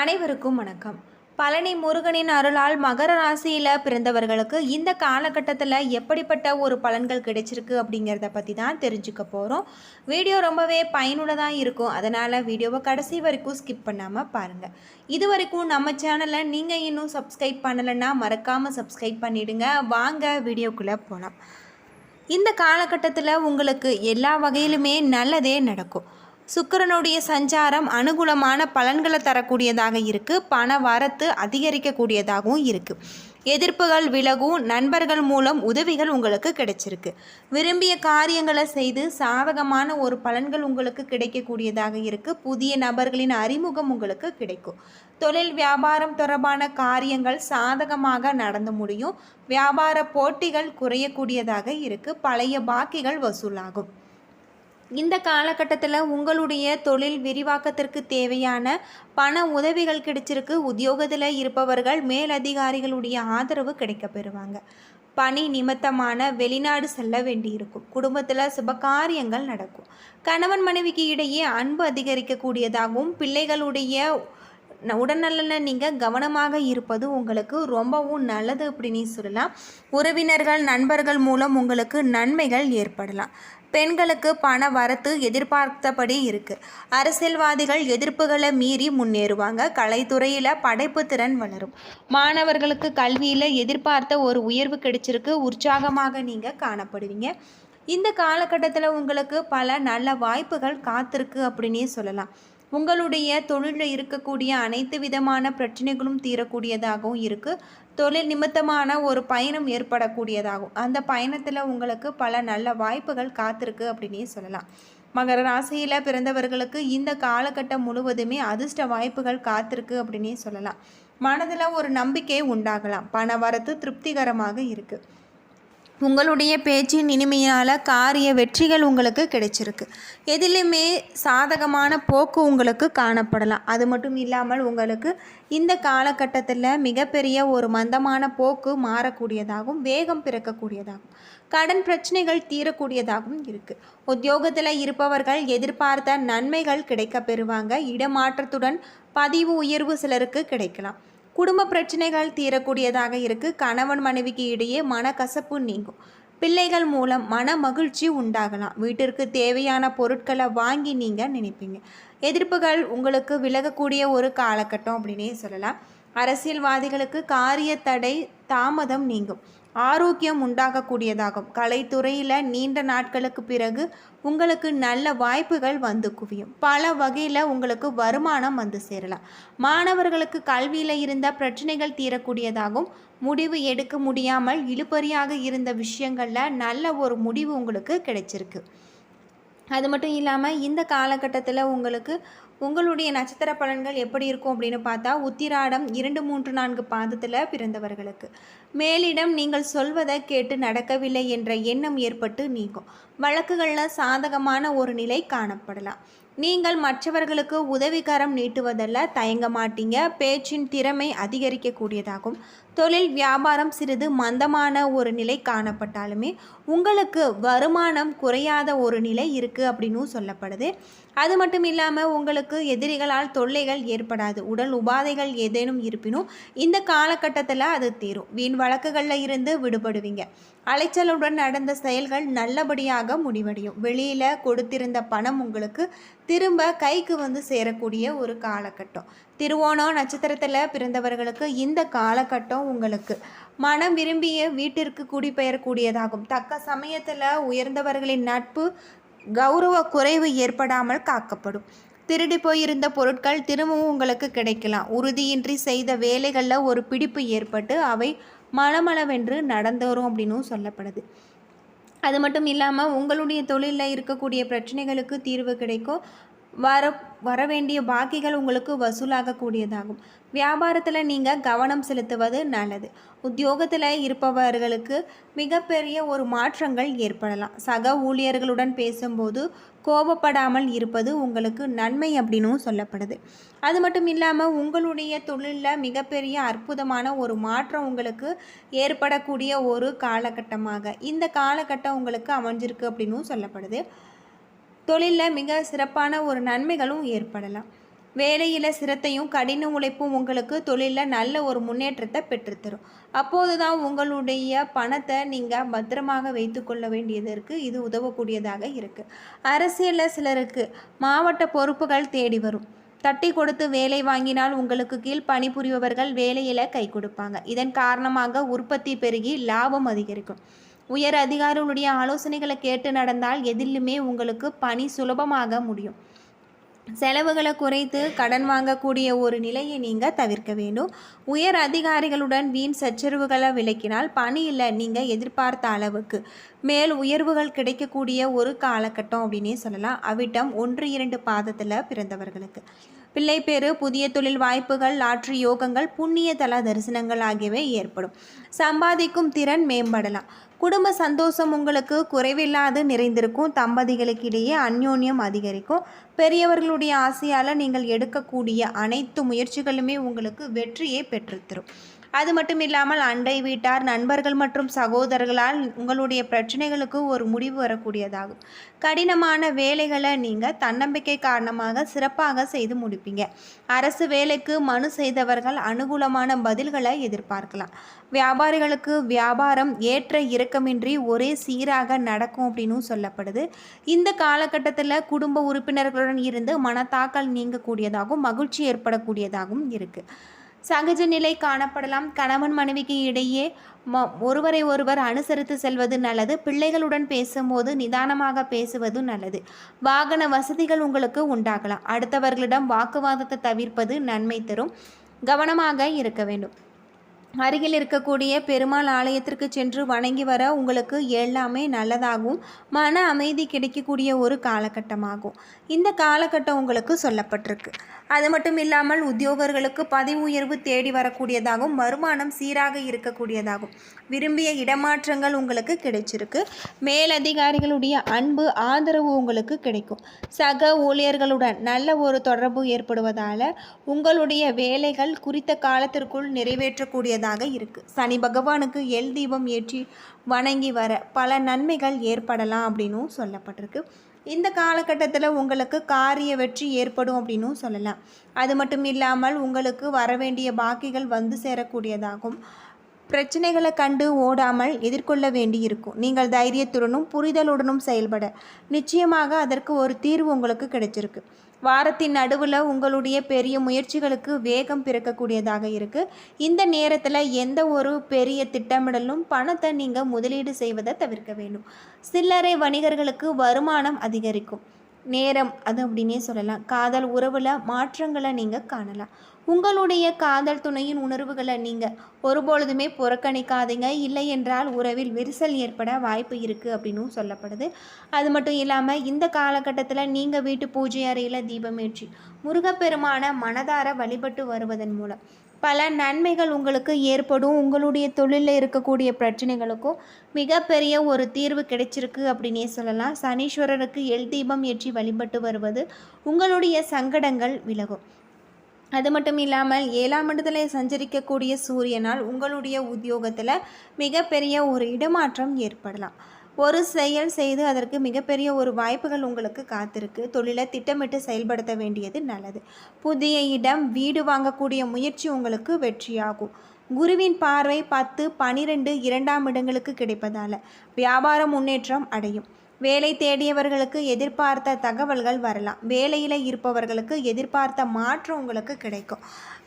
அனைவருக்கும் வணக்கம். பழனி முருகனின் அருளால் மகர ராசியில் பிறந்தவர்களுக்கு இந்த காலகட்டத்தில் எப்படிப்பட்ட ஒரு பலன்கள் கிடைச்சிருக்கு அப்படிங்கிறத பற்றி தான் தெரிஞ்சுக்க போகிறோம் வீடியோ ரொம்பவே பயனுள்ளதாக இருக்கும். அதனால் வீடியோவை கடைசி வரைக்கும் ஸ்கிப் பண்ணாமல் பாருங்கள் இது வரைக்கும் நம்ம சேனலை நீங்கள் இன்னும் சப்ஸ்கிரைப் பண்ணலைன்னா மறக்காமல் சப்ஸ்கிரைப் பண்ணிவிடுங்க வாங்க வீடியோக்குள்ளே போகலாம் இந்த காலகட்டத்தில் உங்களுக்கு எல்லா வகையிலுமே நல்லதே நடக்கும். சுக்கிரனுடைய சஞ்சாரம் அனுகூலமான பலன்களை தரக்கூடியதாக இருக்குது பண வரத்து அதிகரிக்கக்கூடியதாகவும் இருக்குது எதிர்ப்புகள் விலகும் நண்பர்கள் மூலம் உதவிகள் உங்களுக்கு கிடைச்சிருக்கு. விரும்பிய காரியங்களை செய்து சாதகமான ஒரு பலன்கள் உங்களுக்கு கிடைக்கக்கூடியதாக இருக்குது புதிய நபர்களின் அறிமுகம் உங்களுக்கு கிடைக்கும். தொழில் வியாபாரம் தொடர்பான காரியங்கள் சாதகமாக நடந்து முடியும். வியாபார போட்டிகள் குறையக்கூடியதாக இருக்குது பழைய பாக்கிகள் வசூலாகும். இந்த காலகட்டத்தில் உங்களுடைய தொழில் விரிவாக்கத்திற்கு தேவையான பண உதவிகள் கிடைச்சிருக்கு. உத்தியோகத்தில் இருப்பவர்கள் மேலதிகாரிகளுடைய ஆதரவு கிடைக்க பெறுவாங்க. பணி நிமித்தமான வெளிநாடு செல்ல வேண்டியிருக்கும். குடும்பத்தில் சுபகாரியங்கள் நடக்கும். கணவன் மனைவிக்கு இடையே அன்பு அதிகரிக்கக்கூடியதாகவும் பிள்ளைகளுடைய உடல்நலனில் நீங்கள் கவனமாக இருப்பது உங்களுக்கு ரொம்பவும் நல்லது அப்படின்னு சொல்லலாம். உறவினர்கள் நண்பர்கள் மூலம் உங்களுக்கு நன்மைகள் ஏற்படலாம். பெண்களுக்கு பண வரத்து எதிர்பார்த்தபடி இருக்குது அரசியல்வாதிகள் எதிர்ப்புகளை மீறி முன்னேறுவாங்க. கலைத்துறையில் படைப்பு திறன் வளரும். மாணவர்களுக்கு கல்வியில் எதிர்பார்த்த ஒரு உயர்வு கிடைச்சிருக்கு. உற்சாகமாக நீங்கள் காணப்படுவீங்க. இந்த காலகட்டத்தில் உங்களுக்கு பல நல்ல வாய்ப்புகள் காத்திருக்கு அப்படின்னே சொல்லலாம். உங்களுடைய தொழிலில் இருக்கக்கூடிய அனைத்து விதமான பிரச்சனைகளும் தீரக்கூடியதாகவும் இருக்குது தொழில் நிமித்தமான ஒரு பயணம் ஏற்படக்கூடியதாகும். அந்த பயணத்தில் உங்களுக்கு பல நல்ல வாய்ப்புகள் காத்திருக்கு அப்படின்னே சொல்லலாம். மகர ராசியில் பிறந்தவர்களுக்கு இந்த காலகட்டம் முழுவதுமே அதிர்ஷ்ட வாய்ப்புகள் காத்திருக்கு அப்படின்னே சொல்லலாம். மனதில் ஒரு நம்பிக்கை உண்டாகலாம். பண வரத்து திருப்திகரமாக இருக்குது உங்களுடைய பேச்சின் இனிமையால் காரிய வெற்றிகள் உங்களுக்கு கிடைச்சிருக்கு. எதிலுமே சாதகமான போக்கு உங்களுக்கு காணப்படலாம். அது மட்டும் இல்லாமல் உங்களுக்கு இந்த காலகட்டத்தில் மிகப்பெரிய ஒரு மந்தமான போக்கு மாறக்கூடியதாகவும் வேகம் பிறக்கக்கூடியதாகும் கடன் பிரச்சனைகள் தீரக்கூடியதாகவும் இருக்குது உத்தியோகத்தில் இருப்பவர்கள் எதிர்பார்த்த நன்மைகள் கிடைக்க பெறுவாங்க. இடமாற்றத்துடன் பதிவு உயர்வு சிலருக்கு கிடைக்கலாம். குடும்ப பிரச்சனைகள் தீரக்கூடியதாக இருக்கு. கணவன் மனைவிக்கு இடையே மனக்கசப்பு நீங்கும். பிள்ளைகள் மூலம் மன மகிழ்ச்சி உண்டாகலாம். வீட்டிற்கு தேவையான பொருட்களை வாங்கி நீங்கள் நினைப்பீங்க. எதிர்ப்புகள் உங்களுக்கு விலகக்கூடிய ஒரு காலகட்டம் அப்படின்னே சொல்லலாம். அரசியல்வாதிகளுக்கு காரிய தடை தாமதம் நீங்கும். ஆரோக்கியம் உண்டாகக்கூடியதாகும். கலைத்துறையில் நீண்ட நாட்களுக்கு பிறகு உங்களுக்கு நல்ல வாய்ப்புகள் வந்து குவியும். பல வகையில் உங்களுக்கு வருமானம் வந்து சேரலாம். மாணவர்களுக்கு கல்வியில் இருந்த பிரச்சனைகள் தீரக்கூடியதாகும். முடிவு எடுக்க முடியாமல் இழுபறியாக இருந்த விஷயங்களில் நல்ல ஒரு முடிவு உங்களுக்கு கிடைச்சிருக்கு. அது மட்டும் இல்லாமல் இந்த காலகட்டத்தில் உங்களுக்கு உங்களுடைய நட்சத்திர பலன்கள் எப்படி இருக்கும் அப்படின்னு பார்த்தா உத்திராடம் இரண்டு மூன்று நான்கு பாதத்தில் பிறந்தவர்களுக்கு. மேலிடம் நீங்கள் சொல்வதை கேட்டு நடக்கவில்லை என்ற எண்ணம் ஏற்பட்டு நீங்கும். வழக்குகளில் சாதகமான ஒரு நிலை காணப்படலாம். நீங்கள் மற்றவர்களுக்கு உதவிகரம் நீட்டுவதல்ல தயங்க மாட்டீங்க. பேச்சின் திறமை அதிகரிக்கக்கூடியதாகும். தொழில் வியாபாரம் சிறிது மந்தமான ஒரு நிலை காணப்பட்டாலுமே உங்களுக்கு வருமானம் குறையாத ஒரு நிலை இருக்குது அப்படின்னும் சொல்லப்படுது. அது மட்டும் இல்லாமல் உங்களுக்கு எதிரிகளால் தொல்லைகள் ஏற்படாது. உடல் உபாதைகள் ஏதேனும் இருப்பினும் இந்த காலகட்டத்தில் அது தீரும். வீண் வழக்குகளில் இருந்து விடுபடுவீங்க. அலைச்சலுடன் நடந்த செயல்கள் நல்லபடியாக முடிவடையும். வெளியில் கொடுத்திருந்த பணம் உங்களுக்கு திரும்ப கைக்கு வந்து சேரக்கூடிய ஒரு காலகட்டம். திருவோணம் நட்சத்திரத்தில் பிறந்தவர்களுக்கு இந்த காலகட்டம் உங்களுக்கு. மனம் விரும்பிய வீட்டிற்கு குடிபெயரக்கூடியதாகும் தக்க சமயத்தில் உயர்ந்தவர்களின் நட்பு கௌரவ குறைவு ஏற்படாமல் காக்கப்படும். திருடி போயிருந்த பொருட்கள் திரும்பவும் உங்களுக்கு கிடைக்கலாம். உறுதியின்றி செய்த வேலைகளில் ஒரு பிடிப்பு ஏற்பட்டு அவை மளமளவென்று நடந்தோறும் அப்படின்னும் சொல்லப்படுது. அது மட்டும் இல்லாமல் உங்களுடைய தொழிலில் இருக்கக்கூடிய பிரச்சனைகளுக்கு தீர்வு கிடைக்கும். வர வர வேண்டிய பாக்கிகள் உங்களுக்கு வசூலாகக்கூடியதாகும். வியாபாரத்தில் நீங்கள் கவனம் செலுத்துவது நல்லது. உத்தியோகத்தில் இருப்பவர்களுக்கு மிகப்பெரிய ஒரு மாற்றங்கள் ஏற்படலாம். சக ஊழியர்களுடன் பேசும்போது கோபப்படாமல் இருப்பது உங்களுக்கு நன்மை அப்படின்னும் சொல்லப்படுது. அது மட்டும் இல்லாமல் உங்களுடைய தொழிலில் மிகப்பெரிய அற்புதமான ஒரு மாற்றம் உங்களுக்கு ஏற்படக்கூடிய ஒரு காலகட்டமாக. இந்த காலகட்டம் உங்களுக்கு அமைஞ்சிருக்கு அப்படின்னும் சொல்லப்படுது. தொழிலில் மிக சிறப்பான ஒரு நன்மைகளும் ஏற்படலாம். வேலையில் சிரத்தையும் கடின உழைப்பும் உங்களுக்கு தொழிலில் நல்ல ஒரு முன்னேற்றத்தை பெற்றுத்தரும். அப்போது தான் உங்களுடைய பணத்தை நீங்கள் பத்திரமாக வைத்துக்கொள்ள வேண்டியது இருக்குது இது உதவக்கூடியதாக இருக்குது அரசியலில் சிலருக்கு மாவட்ட பொறுப்புகள் தேடி வரும். தட்டி கொடுத்து வேலை வாங்கினால் உங்களுக்கு கீழ் பணிபுரிபவர்கள் வேலையில் கை கொடுப்பாங்க. இதன் காரணமாக உற்பத்தி பெருகி லாபம் அதிகரிக்கும். உயர் அதிகாரிகளுடைய ஆலோசனைகளை கேட்டு நடந்தால் எதிலுமே உங்களுக்கு பணி சுலபமாக முடியும். செலவுகளை குறைத்து கடன் வாங்கக்கூடிய ஒரு நிலையை நீங்கள் தவிர்க்க வேண்டும். உயர் அதிகாரிகளுடன் வீண் சச்சரவுகளை விலக்கினால் பணியில் நீங்கள் எதிர்பார்த்த அளவுக்கு மேல் உயர்வுகள் கிடைக்கக்கூடிய ஒரு காலகட்டம் அப்படின்னே சொல்லலாம். அவிட்டம் ஒன்று இரண்டு பாதத்தில் பிறந்தவர்களுக்கு. பிள்ளைப்பேறு புதிய தொழில் வாய்ப்புகள் லாட்ரி யோகங்கள் புண்ணிய தல தரிசனங்கள் ஆகியவை ஏற்படும். சம்பாதிக்கும் திறன் மேம்படலாம். குடும்ப சந்தோஷம் உங்களுக்கு குறைவில்லாது நிறைந்திருக்கும். தம்பதிகளுக்கிடையே அந்யோன்யம் அதிகரிக்கும். பெரியவர்களுடைய ஆசையால் நீங்கள் எடுக்கக்கூடிய அனைத்து முயற்சிகளுமே உங்களுக்கு வெற்றியை பெற்றுத்தரும். அது மட்டும் இல்லாமல் அண்டை வீட்டார் நண்பர்கள் மற்றும் சகோதரர்களால் உங்களுடைய பிரச்சனைகளுக்கு ஒரு முடிவு வரக்கூடியதாகும். கடினமான வேலைகளை நீங்கள் தன்னம்பிக்கை காரணமாக சிறப்பாக செய்து முடிப்பீங்க. அரசு வேலைக்கு மனு செய்தவர்கள் அனுகூலமான பதில்களை எதிர்பார்க்கலாம். வியாபாரிகளுக்கு வியாபாரம் ஏற்ற இறக்கமின்றி ஒரே சீராக நடக்கும் அப்படின்னு சொல்லப்படுது. இந்த காலகட்டத்தில் குடும்ப உறுப்பினர்களுடன் இருந்து மனத்தாக்கல் நீங்கக்கூடியதாகவும் மகிழ்ச்சி ஏற்படக்கூடியதாகவும் இருக்குது சகஜ நிலை காணப்படலாம். கணவன் மனைவிக்கு இடையே ஒருவரை ஒருவர் அனுசரித்து செல்வது நல்லது. பிள்ளைகளுடன் பேசும்போது நிதானமாக பேசுவது நல்லது. வாகன வசதிகள் உங்களுக்கு உண்டாகலாம். அடுத்தவர்களிடம் வாக்குவாதத்தை தவிர்ப்பது நன்மை தரும். கவனமாக இருக்க வேண்டும். அருகில் இருக்கக்கூடிய பெருமாள் ஆலயத்திற்கு சென்று வணங்கி வர உங்களுக்கு எல்லாமே நல்லதாகவும் மன அமைதி கிடைக்கக்கூடிய ஒரு காலகட்டமாகும். இந்த காலகட்டம் உங்களுக்கு சொல்லப்பட்டிருக்கு. அது மட்டும் இல்லாமல் உத்தியோகர்களுக்கு பதவி உயர்வு தேடி வரக்கூடியதாகவும் வருமானம் சீராக இருக்கக்கூடியதாகும் விரும்பிய இடமாற்றங்கள் உங்களுக்கு கிடைச்சிருக்கு. மேலதிகாரிகளுடைய அன்பு ஆதரவு உங்களுக்கு கிடைக்கும். சக ஊழியர்களுடன் நல்ல ஒரு தொடர்பு ஏற்படுவதால் உங்களுடைய வேலைகள் குறித்த காலத்திற்குள் நிறைவேற்றக்கூடியதாக இருக்குது சனி பகவானுக்கு எல் தீபம் ஏற்றி வணங்கி வர பல நன்மைகள் ஏற்படலாம் அப்படின்னும் சொல்லப்பட்டிருக்கு. இந்த காலகட்டத்தில் உங்களுக்கு காரிய வெற்றி ஏற்படும் அப்படின்னும் சொல்லலாம். அது மட்டும் இல்லாமல் உங்களுக்கு வர வேண்டிய பாக்கிகள் வந்து சேரக்கூடியதாகும். பிரச்சனைகளை கண்டு ஓடாமல் எதிர்கொள்ள வேண்டி இருக்கும். நீங்கள் தைரியத்துடனும் புரிதலுடனும் செயல்பட. நிச்சயமாக அதற்கு ஒரு தீர்வு உங்களுக்கு கிடைச்சிருக்கு. வாரத்தின் நடுவில் உங்களுடைய பெரிய முயற்சிகளுக்கு வேகம் பிறக்கக்கூடியதாக இருக்குது இந்த நேரத்தில் எந்த ஒரு பெரிய திட்டமிடலும் பணத்தை நீங்கள் முதலீடு செய்வதை தவிர்க்க வேண்டும். சில்லறை வணிகர்களுக்கு வருமானம் அதிகரிக்கும். நேரம் அது அப்படின்னே சொல்லலாம். காதல் உறவில் மாற்றங்களை நீங்கள் காணலாம். உங்களுடைய காதல் துணையின் உணர்வுகளை நீங்கள் ஒருபொழுதுமே புறக்கணிக்காதீங்க. இல்லை என்றால் உறவில் விரிசல் ஏற்பட வாய்ப்பு இருக்குது அப்படின்னும் சொல்லப்படுது. அது மட்டும் இல்லாமல் இந்த காலகட்டத்தில் நீங்கள் வீட்டு பூஜை அறையில் தீபமேற்றி முருகப்பெருமான மனதார வழிபட்டு வருவதன் மூலம் பல நன்மைகள் உங்களுக்கு ஏற்படும். உங்களுடைய தொழிலில் இருக்கக்கூடிய பிரச்சனைகளுக்கும் மிகப்பெரிய ஒரு தீர்வு கிடைச்சிருக்கு அப்படின்னே சொல்லலாம். சனீஸ்வரருக்கு எல் தீபம் ஏற்றி வழிபட்டு வருவது உங்களுடைய சங்கடங்கள் விலகும். அது மட்டும் இல்லாமல் ஏழாம் இடத்துல சஞ்சரிக்கக்கூடிய சூரியனால் உங்களுடைய உத்தியோகத்தில் மிகப்பெரிய ஒரு இடமாற்றம் ஏற்படலாம். ஒரு செயல் செய்து அதற்கு மிகப்பெரிய ஒரு வாய்ப்புகள் உங்களுக்கு காத்திருக்கு. தொழிலை திட்டமிட்டு செயல்படுத்த வேண்டியது நல்லது. புதிய இடம் வீடு வாங்கக்கூடிய முயற்சி உங்களுக்கு வெற்றியாகும். குருவின் பார்வை பத்து பனிரெண்டு இரண்டாம் இடங்களுக்கு கிடைப்பதால் வியாபார முன்னேற்றம் அடையும். வேலை தேடியவர்களுக்கு எதிர்பார்த்த தகவல்கள் வரலாம். வேலையில் இருப்பவர்களுக்கு எதிர்பார்த்த மாற்றம் உங்களுக்கு கிடைக்கும்.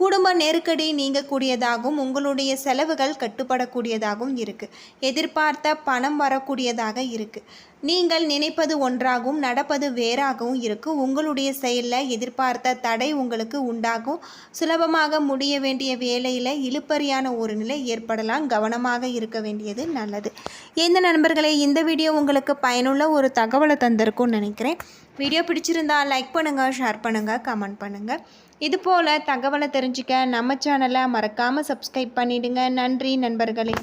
குடும்ப நெருக்கடி நீங்கக்கூடியதாகவும் உங்களுடைய செலவுகள் கட்டுப்படக்கூடியதாகவும் இருக்குது எதிர்பார்த்த பணம் வரக்கூடியதாக இருக்குது நீங்கள் நினைப்பது ஒன்றாகவும் நடப்பது வேறாகவும் இருக்கும். உங்களுடைய செயலில் எதிர்பார்த்த தடை உங்களுக்கு உண்டாகும். சுலபமாக முடிய வேண்டிய வேலையில் இழுப்பறியான ஒரு நிலை ஏற்படலாம். கவனமாக இருக்க வேண்டியது நல்லது. எந்த நண்பர்களே இந்த வீடியோ உங்களுக்கு பயனுள்ள ஒரு தகவலை தந்திருக்கும்னு நினைக்கிறேன். வீடியோ பிடிச்சிருந்தால் லைக் பண்ணுங்கள் ஷேர் பண்ணுங்கள் கமெண்ட் பண்ணுங்கள் இதுபோல் தகவலை தெரிஞ்சுக்க நம்ம சேனலை மறக்காமல் சப்ஸ்கிரைப் பண்ணிவிடுங்க நன்றி நண்பர்களே.